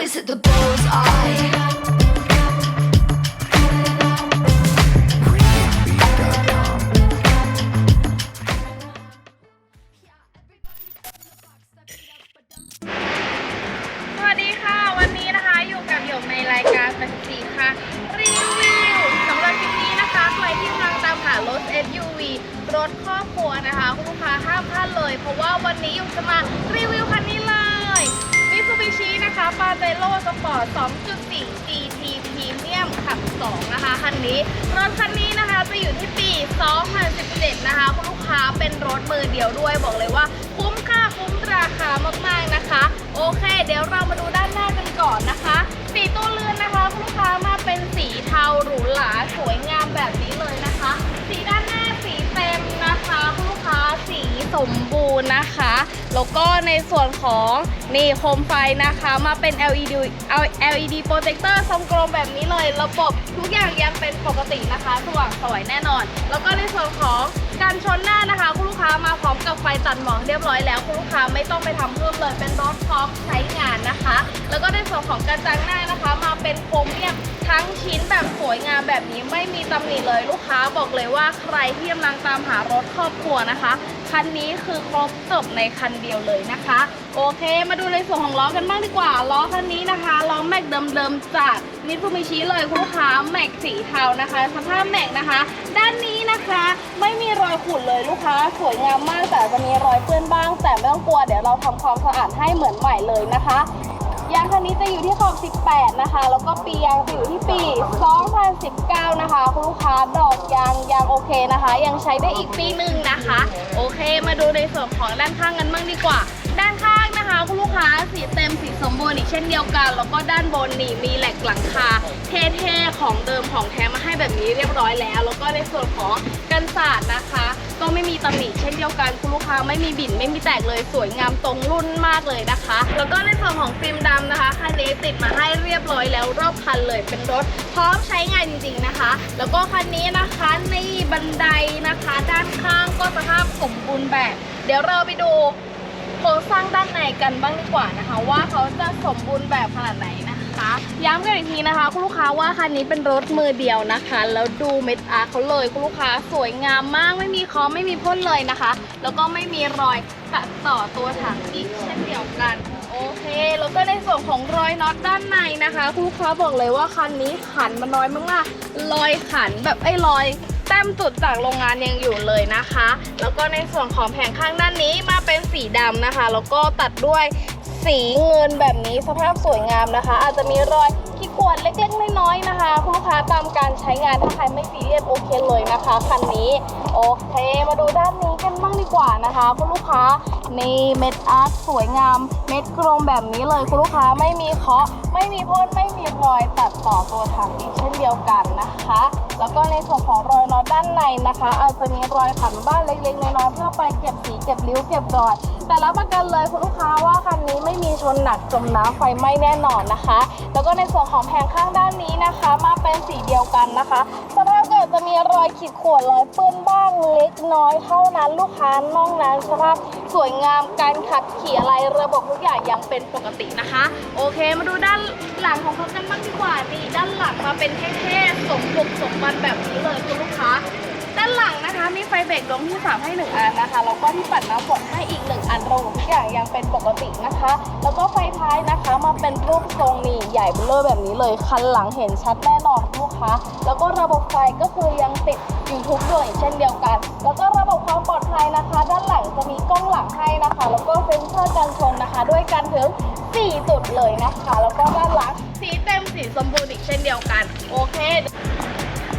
always hit the bullseye. Premium สวัสดีค่ะ วันนี้นะคะอยู่กับหยกในรายการแฟนซีค่ะ รีวิวสำหรับคลิปนี้นะคะใครที่กำลังตามหารถ SUV รถครอบครัวนะคะ คุณลูกค้าห้ามพลาดเลย เพราะว่าวันนี้หยกจะมารีวิวคันนี้เลย บิชินะคะปาเจโร่สปอร์ต 2.4 GT Premium ขับ 2 นะคะ คันนี้ รถคันนี้นะคะจะอยู่ที่ปี 2017 นะคะ คุณลูกค้าเป็นรถมือเดียวด้วย บอกเลยว่า คุ้มค่าคุ้มราคามาก ๆ นะคะ โอเค เดี๋ยวเรามาดูด้านหน้ากันก่อนนะคะ สีตู้เรือนนะคะ คุณลูกค้ามาเป็นสีเทาหรูหราสวยงามแบบนี้เลยนะคะ สมบูรณ์นะคะ แล้วก็ในส่วนของนี่โคมไฟนะคะมาเป็น LED เอา LED โปรเจคเตอร์ทรงกลมแบบนี้เลย ระบบทุกอย่างยังเป็นปกตินะคะ สว่างสวยแน่นอน แล้วก็ในส่วนของ การชนหน้านะคะ คุณลูกค้ามาพร้อมกับไฟตัดหมอกเรียบร้อยแล้วคุณลูกค้าไม่ต้องไปทำเพิ่มเลยเป็นรถพร้อมใช้งานนะคะ แล้วก็ในส่วนของกระจังหน้านะคะ มาเป็นโครเมียมทั้งชิ้นแบบสวยงามแบบนี้ไม่มีตำหนิเลยลูกค้าบอกเลยว่าใครที่กำลังตามหารถครอบครัวนะคะคันนี้คือครบจบในคันเดียวเลยนะคะ โอเค มาดูในส่วนของล้อกันบ้างดีกว่าล้อคันนี้นะคะล้อแม็กเดิมๆจากมิตซูบิชิเลยคุณลูกค้าแม็กสีเทานะคะ สภาพแม็กนะคะ ด้านนี้ คะไม่มีรอยขุ่นเลยลูกค้า สวยงามมากแต่จะมีรอยเปื้อนบ้าง แต่ไม่ต้องกลัวเดี๋ยวเราทำความสะอาดให้เหมือนใหม่เลยนะคะยางคันนี้จะอยู่ที่ขอบ 18 นะคะ แล้วก็ปียางจะอยู่ที่ปี 2019 นะคะ คุณลูกค้าดอกยางยางโอเคนะคะ ยังใช้ได้อีกปีหนึ่งนะคะ โอเค มาดูในส่วนของด้านข้างกันบ้างดีกว่า นข้างนะคะคุณลูกค้าสีเต็มสีสมบูรณ์อีกเช่นเดียวกัน แล้วก็ด้านบนนี่มีแหลกหลังคา เท่ๆของเดิมของแท้มาให้แบบนี้เรียบร้อยแล้ว แล้วก็ในส่วนของกันศาสตร์นะคะ ก็ไม่มีตำหนิเช่นเดียวกันคุณลูกค้าไม่มีบิ่นไม่มีแตกเลยสวยงามตรงรุ่นมากเลยนะคะ แล้วก็ในส่วนของฟิล์มดำนะคะคันนี้ติดมาให้เรียบร้อยแล้วรอบคันเลยเป็นรถพร้อมใช้งานจริง ๆนะคะ แล้วก็คันนี้นะคะในบันไดนะคะ ด้านข้างก็สภาพสมบูรณ์แบบ เดี๋ยวเราไปดู โครงสร้างด้านในกันบ้างดีกว่านะคะ ว่าเขาจะสมบูรณ์แบบขนาดไหนนะคะ ย้ำกันอีกทีนะคะ คุณลูกค้าว่าคันนี้เป็นรถมือเดียวนะคะ แล้วดูเม็ดอาร์เขาเลยคุณลูกค้าสวยงามมากไม่มีคอไม่มีพ่นเลยนะคะ แล้วก็ไม่มีรอยตัดต่อตัวถังอีกเช่นเดียวกันโอเค แล้วก็ในส่วนของรอยน็อตด้านในนะคะคุณลูกค้าบอกเลยว่าคันนี้ขันมันน้อยมากๆรอยขันแบบไอ้รอย แต้มจุดจากโรงงานยังอยู่เลยนะคะ แล้วก็ในส่วนของแผงข้างด้านนี้มาเป็นสีดำนะคะ แล้วก็ตัดด้วยสีเงินแบบนี้สภาพสวยงามนะคะ อาจจะมีรอย ขี้กวดเล็กๆน้อยๆนะคะ คุณลูกค้าตามการใช้งานถ้าใครไม่ซีเรียสโอเคเลยนะคะคันนี้โอเค มาดูด้านนี้กันบ้างดีกว่านะคะ คุณลูกค้านี่เม็ดอาร์ตสวยงาม เม็ดกลมแบบนี้เลยคุณลูกค้าไม่มีเคาะไม่มีพ่นไม่มีรอยตัดต่อตัวถังอีกเช่นเดียวกันนะคะ แล้วก็ในส่วนของรอยน็อตด้านในนะคะ อาจจะมีรอยขันบ้านเล็กๆน้อยๆเพื่อไปเก็บสีเก็บริ้วเก็บรอยแต่รับประกันเลยคุณลูกค้าว่าคันนี้ไม่มี ชนหนักจมน้ำไฟไหม้แน่นอนนะคะ แล้วก็ในส่วนของแผงข้างด้านนี้นะคะ มาเป็นสีเดียวกันนะคะสภาพเกิดจะมีรอยขีดข่วนรอยเปื้อนบ้างเล็กน้อยเท่านั้นลูกค้านอกนั้นสภาพสวยงามการขับขี่อะไรระบบทุกอย่างยังเป็นปกตินะคะ โอเค มาดูด้านหลังของเขากันบ้างดีกว่านี่ด้านหลังมาเป็นเท่ๆสมบุกสมบันแบบนี้เลยคุณลูกค้า มีไฟเบรกดวงที่ 3 ให้1อันนะคะ แล้วก็ที่ปัดน้ำฝนให้อีก 1 อันระบบทุกอย่างยังเป็นปกตินะคะ แล้วก็ไฟท้ายนะคะมาเป็นรูปทรงนี่ใหญ่เบ้อเร่อแบบนี้เลย คันหลังเห็นชัดแน่นอนลูกค้า แล้วก็ระบบไฟก็คือยังติดอยู่ทุกดวงอีกเช่นเดียวกัน แล้วก็ระบบความปลอดภัยนะคะ ด้านหลังจะมีกล้องหลังให้นะคะ แล้วก็เซ็นเซอร์กันชนนะคะ ด้วยกันถึง 4 จุดเลยนะคะ แล้วก็ด้านหลังสีเต็มสีสมบูรณ์อีกเช่นเดียวกัน โอเค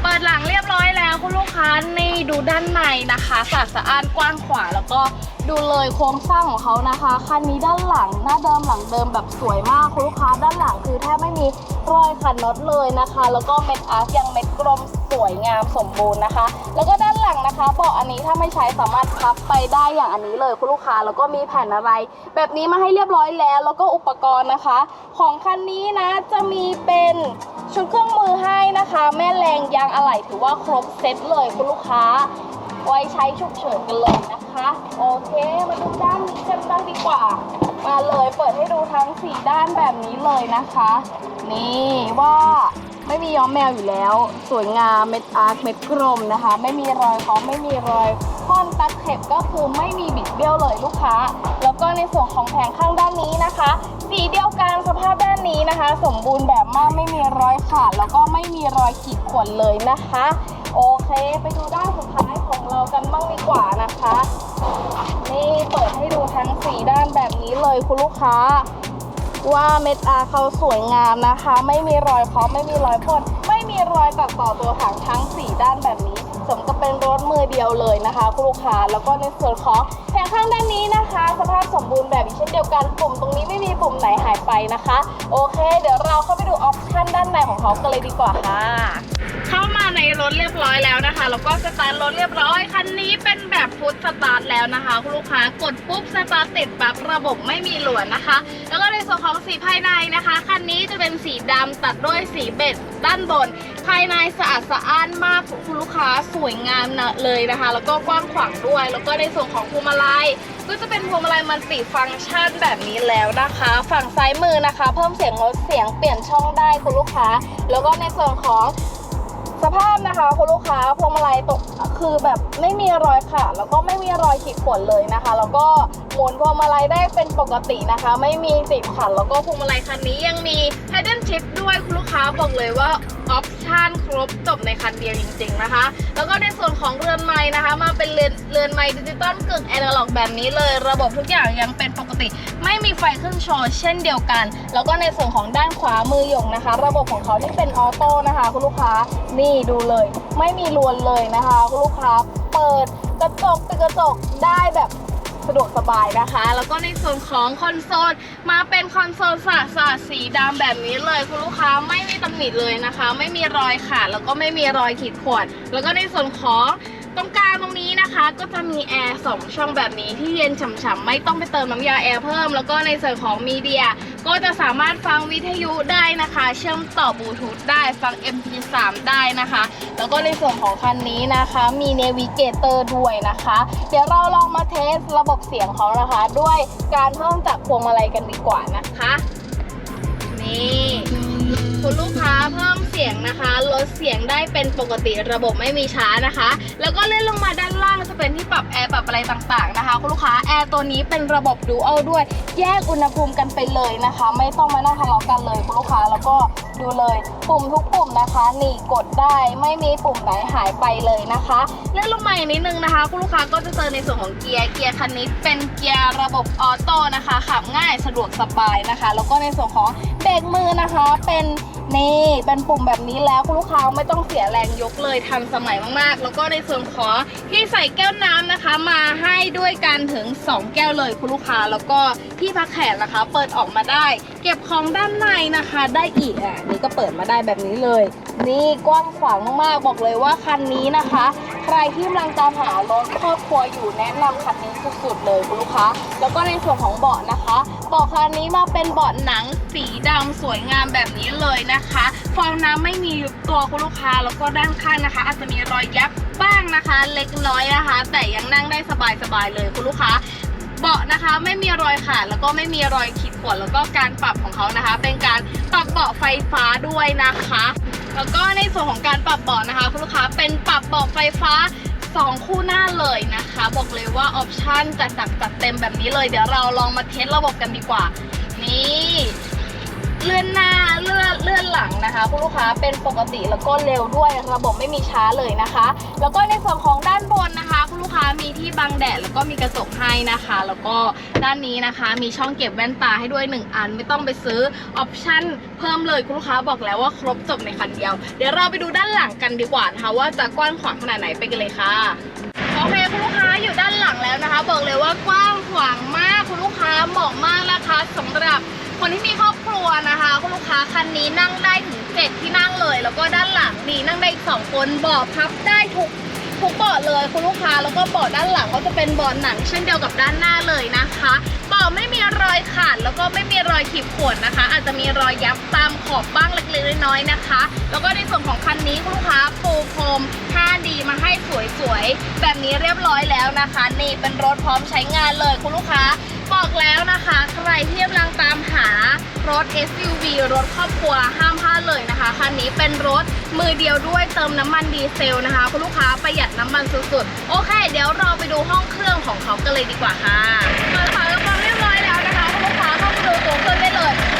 เปิดหลังเรียบร้อยแล้วคุณลูกค้านี่ดูด้านในนะคะสะอาดสะอ้านกว้างขวางแล้วก็ดูเลยโครงสร้างของเขานะคะคันนี้ด้านหลังหน้าเดิมหลังเดิมแบบสวยมากคุณลูกค้าด้านหลังคือแทบไม่มีรอยขันน็อตเลยนะคะ แล้วก็เม็ดอาร์ตยังเม็ดกลมส วยงามสมบูรณ์นะคะ แล้วก็ด้านหลังนะคะเบาะอันนี้ถ้าไม่ใช้สามารถพับไปได้อย่างอันนี้เลยคุณลูกค้าแล้วก็มีแผ่นอะไร แบบนี้มาให้เรียบร้อยแล้ว แล้วก็อุปกรณ์นะคะ ของคันนี้นะจะมีเป็นชุดเครื่องมือให้นะคะ แม่แรงยางอะไหล่ถือว่าครบเซตเลยคุณลูกค้า ไว้ใช้ฉุกเฉินกันเลยนะคะ โอเคมาดูด้านนี้กันบ้างดีกว่า มาเลยเปิดให้ดูทั้ง 4 ด้านแบบนี้เลยนะคะ นี่ว่า ไม่มีย้อมแมวอยู่แล้ว สวยงามเม็ดอาร์คเม็ดกลมนะคะ ไม่มีรอยค้อมไม่มีรอยค่อนตัดเข็บก็คือไม่มีบิดเบี้ยวเลยลูกค้า แล้วก็ในส่วนของแผงข้างด้านนี้นะคะ สีเดียวกันสภาพด้านนี้นะคะ สมบูรณ์แบบมากไม่มีรอยขาด แล้วก็ไม่มีรอยขีดข่วนเลยนะคะ โอเค ไปดูด้านสุดท้ายของเรากันบ้างดีกว่านะคะ นี่เปิดให้ดูทั้งสีด้านแบบนี้เลยคุณลูกค้า ว่าเม็ดอาเขาสวยงามนะคะ ไม่มีรอยเคาะไม่มีรอยพ่นไม่มีรอยตัดต่อตัวถังทั้ง 4 ด้านแบบนี้ มกับเป็นรถมือเดียวเลยนะคะคุณลูกค้าแล้วก็ในส่วนของแผงข้างด้านนี้นะคะ สภาพสมบูรณ์แบบอีกเช่นเดียวกันปุ่มตรงนี้ไม่มีปุ่มไหนหายไปนะคะ โอเค เดี๋ยวเราเข้าไปดูออปชั่นด้านในของเขากันเลยดีกว่าค่ะ เข้ามาในรถเรียบร้อยแล้วนะคะ แล้วก็สตาร์ทรถเรียบร้อยคันนี้เป็นแบบพุทสตาร์ทแล้วนะคะคุณลูกค้ากดปุ๊บสตาร์ทติดปั๊บระบบไม่มีหลวนนะคะ แล้วก็ในส่วนของสีภายในนะคะคันนี้จะเป็นสีดำตัดด้วยสีเบจด้านบน ภายในสะอาดสะอ้านมากคุณลูกค้าสวยงามนะเลยนะคะ แล้วก็กว้างขวางด้วย แล้วก็ในส่วนของพวงมาลัยก็จะเป็นพวงมาลัยมันติฟังก์ชันแบบนี้แล้วนะคะ ฝั่งซ้ายมือนะคะ เพิ่มเสียงลดเสียงเปลี่ยนช่องได้คุณลูกค้า แล้วก็ในส่วนของสภาพนะคะคุณลูกค้าพวงมาลัยตกคือแบบไม่มีรอยขาดแล้วก็ไม่มีรอยขีดข่วนเลยนะคะ แล้วก็ มุนพวงมาลัยได้เป็นปกตินะคะ ไม่มีติดขัดแล้วก็พวงมาลัยคันนี้ยังมี hidden chip ด้วยคุณลูกค้าบอกเลยว่าออปชันครบจบในคันเดียวจริง ๆนะคะ แล้วก็ในส่วนของเรือนไม้นะคะ มาเป็นเรือนเรือนไม้ดิจิตอลกึ่งแอนะล็อกแบบนี้เลย ระบบทุกอย่างยังเป็นปกติ ไม่มีไฟขึ้นโชว์เช่นเดียวกัน แล้วก็ในส่วนของด้านขวามือหยงนะคะ ระบบของเขาที่เป็นออโต้นะคะ คุณลูกค้านี่ดูเลย ไม่มีรวนเลยนะคะ คุณลูกค้าเปิดกระจกปิดกระจกได้แบบ สะดวกสบายนะคะ แล้วก็ในส่วนของคอนโซลมาเป็นคอนโซลสะสะสีดำแบบนี้เลย คุณลูกค้าไม่มีตำหนิเลยนะคะ ไม่มีรอยขาดแล้วก็ไม่มีรอยขีดข่วนแล้วก็ในส่วนของ ตรงกลางตรงนี้นะคะก็จะมีแอร์สองช่องแบบนี้ที่เย็นฉ่ำๆไม่ต้องไปเติมน้ำยาแอร์เพิ่ม แล้วก็ในส่วนของมีเดีย ก็จะสามารถฟังวิทยุได้นะคะ เชื่อมต่อบลูทูธได้ฟัง MP3 ได้นะคะ แล้วก็ในส่วนของคันนี้นะคะ มีเนวิเกเตอร์ด้วยนะคะ เดี๋ยวเราลองมาเทสระบบเสียงเขานะคะ ด้วยการเพิ่มจากพวงมาลัยกันดีกว่านะคะ นี่ คุณลูกค้าเพิ่มเสียงนะคะลดเสียงได้เป็นปกติระบบไม่มีช้านะคะ แล้วก็เลื่อนลงมาด้านล่างจะเป็นที่ปรับแอร์ปรับอะไรต่างๆนะคะ คุณลูกค้าแอร์ตัวนี้เป็นระบบดูอัลด้วย แยกอุณหภูมิกันไปเลยนะคะ ไม่ต้องมานั่งทะเลาะกันเลยคุณลูกค้าแล้วก็ดูเลยปุ่มทุกปุ่มนะคะนี่กดได้ไม่มีปุ่มไหนหายไปเลยนะคะเลื่อนลงมาอีกนิดนึงนะคะ คุณลูกค้าก็จะเจอในส่วนของเกียร์เกียร์คันนี้เป็นเกียร์ระบบออโต้นะคะขับง่ายสะดวกสบายนะคะ แล้วก็ในส่วนของเบรกมือนะคะเป็นนี่เป็นปุ่มแบบนี้แล้วคุณลูกค้าไม่ต้องเสียแรงยกเลยทันสมัยมากๆ แล้วก็ในส่วนของที่ใส่แก้วน้ำนะคะ มาให้ด้วยกันถึง 2 แก้วเลยคุณลูกค้าแล้วก็ที่พักแขนนะคะ เปิดออกมาได้ เก็บของด้านในนะคะ ได้อีกอะนี่ก็เปิดมาได้แบบนี้เลยนี่กว้างขวางมากๆ บอกเลยว่าคันนี้นะคะ ใครที่กำลังตามหารถครอบครัวอยู่แนะนำคันนี้สุดๆเลยคุณลูกค้า แล้วก็ในส่วนของเบาะนะคะเบาะคันนี้มาเป็นเบาะหนังสีดำสวยงามแบบนี้เลยนะคะ ฟองน้ำไม่มียุบตัวคุณลูกค้าแล้วก็ด้านข้างนะคะ อาจจะมีรอยยับบ้างนะคะ เล็กน้อยนะคะ แต่ยังนั่งได้สบายๆเลยคุณลูกค้าเบาะนะคะไม่มีรอยขาดแล้วก็ไม่มีรอยขีดข่วนแล้วก็การปรับของเขานะคะ เป็นการปรับเบาะไฟฟ้าด้วยนะคะ แล้วก็ในส่วนของการปรับเบาะนะคะ คุณลูกค้าเป็นปรับเบาะไฟฟ้า 2 คู่หน้าเลยนะคะ บอกเลยว่าออปชั่นจัดจัดจัดเต็มแบบนี้เลย เดี๋ยวเราลองมาเทสระบบกันดีกว่า นี่ เลื่อนหน้าเลื่อนเลื่อนหลังนะคะคุณลูกค้าเป็นปกติแล้วก็เร็วด้วยระบบไม่มีช้าเลยนะคะ แล้วก็ในส่วนของด้านบนนะคะคุณลูกค้ามีที่บังแดดแล้วก็มีกระจกให้นะคะ แล้วก็ด้านนี้นะคะ มีช่องเก็บแว่นตาให้ด้วย 1 อันไม่ต้องไปซื้อออปชั่นเพิ่มเลยคุณลูกค้าบอกแล้วว่าครบจบในคันเดียว เดี๋ยวเราไปดูด้านหลังกันดีกว่านะคะว่าจะกว้างขวางขนาดไหนไปกันเลยค่ะโอเคคุณลูกค้าอยู่ด้านหลังแล้วนะคะ บอกเลยว่ากว้างขวางมากคุณลูกค้าเหมาะมากนะคะสำหรับคนที่มีครอบ ครัวนะคะ คุณลูกค้าคันนี้นั่งได้ถึงเจ็ดที่นั่งเลย แล้วก็ด้านหลังนี่นั่งได้อีกสองคนเบาะพับได้ทุกทุกเบาะเลยคุณลูกค้าแล้วก็เบาะด้านหลังก็จะเป็นเบาะหนังเช่นเดียวกับด้านหน้าเลยนะคะ ไม่มีรอยขาดแล้วก็ไม่มีรอยขีดข่วนนะคะ อาจจะมีรอยยับตามขอบบ้างเล็กๆน้อยๆนะคะ แล้วก็ในส่วนของคันนี้คุณลูกค้าปูพรม 5D มาให้สวยๆ แบบนี้เรียบร้อยแล้วนะคะ นี่เป็นรถพร้อมใช้งานเลยคุณลูกค้าบอกแล้วนะคะ ใครที่กำลังตามหารถ SUV รถครอบครัวห้ามพลาดเลยนะคะคันนี้เป็นรถมือเดียวด้วยเติมน้ำมันดีเซลนะคะ คุณลูกค้าประหยัดน้ำมันสุดๆ โอเค เดี๋ยวเราไปดูห้องเครื่องของเขากันเลยดีกว่าค่ะ เข้ามาดูตัวเครื่องได้เลย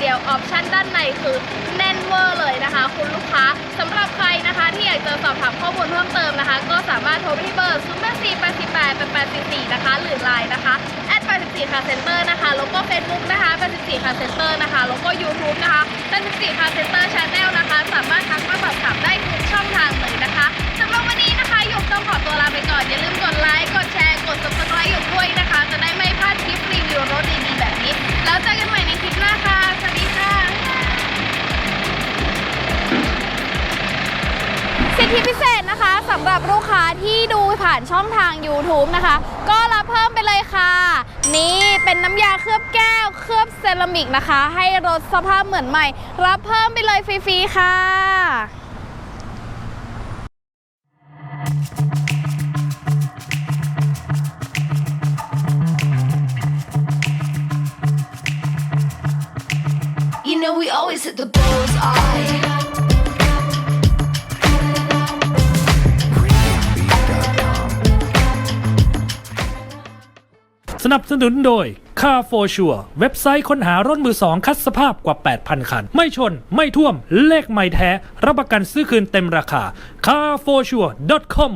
เดียวออปชั่นด้านในคือแน่นเวอร์เลยนะคะ คุณลูกค้าสำหรับใครนะคะ ที่อยากจะสอบถามข้อมูลเพิ่มเติมนะคะ ก็สามารถโทรไปที่เบอร์0 8 4 8 8 8 4 4 นะคะ หรือไลน์นะคะ84 car center นะคะ แล้วก็ Facebook นะคะ84 car center นะคะ แล้วก็ YouTube นะคะ84 car center channel นะคะ สามารถทักมาสอบถามได้ทุกช่องทางเลยนะคะสำหรับวันนี้ หยกต้องขอตัวลาไปก่อนอย่าลืมกดไลค์กดแชร์กด subscribe หยกด้วยนะคะ จะได้ไม่พลาดคลิปรีวิวรถดีๆแบบนี้ แล้วเจอกันใหม่ในคลิปหน้าค่ะ สวัสดีค่ะสิทธิพิเศษนะคะสำหรับลูกค้าที่ดูผ่านช่องทาง YouTube นะคะ ก็รับเพิ่มไปเลยค่ะ นี่เป็นน้ำยาเคลือบแก้ว เคลือบเซรามิกนะคะ ให้รถสภาพเหมือนใหม่ รับเพิ่มไปเลยฟรีๆค่ะ always hit the bullseye. .com สนับสนุนโดย Car for Sure เว็บไซต์ค้นหารถมือสองคัดสภาพกว่า 8,000 คัน ไม่ชนไม่ท่วมเลขไม่แท้ รับประกันซื้อคืนเต็มราคา carforsure.com